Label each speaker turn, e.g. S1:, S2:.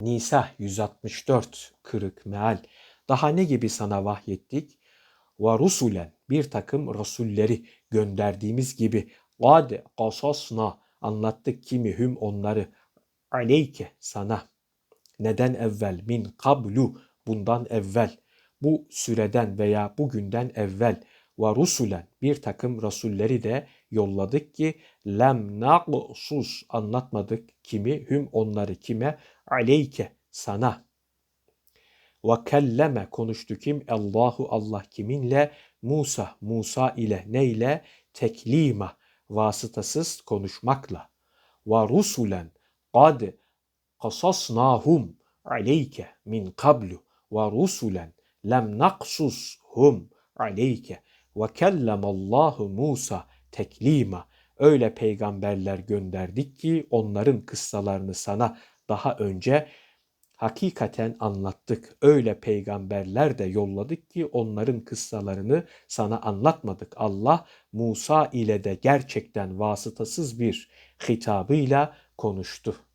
S1: Nisa 164 kırık meal. Daha ne gibi sana vahyettik? Ve rusulen bir takım rasulleri gönderdiğimiz gibi Gade kasasna anlattık kimi hüm onları aleyke sana. Neden evvel min kablu bundan evvel bu süreden veya bugünden evvel ve rusulen bir takım rasulleri de yolladık ki lem naqsus anlatmadık kimi hüm onları kime? Aleyke sana. Ve kelleme konuştu kim? Allahu Allah kiminle? Musa Musa ile ne ile teklima vasıtasız konuşmakla. Ve rusulen kad kasasnahum aleyke min kablu ve rusulen lem naksushum aleyke ve kellemallahu Musa teklima öyle peygamberler gönderdik ki onların kıssalarını sana daha önce hakikaten anlattık. Öyle peygamberler de yolladık ki onların kıssalarını sana anlatmadık. Allah Musa ile de gerçekten vasıtasız bir hitabıyla konuştu.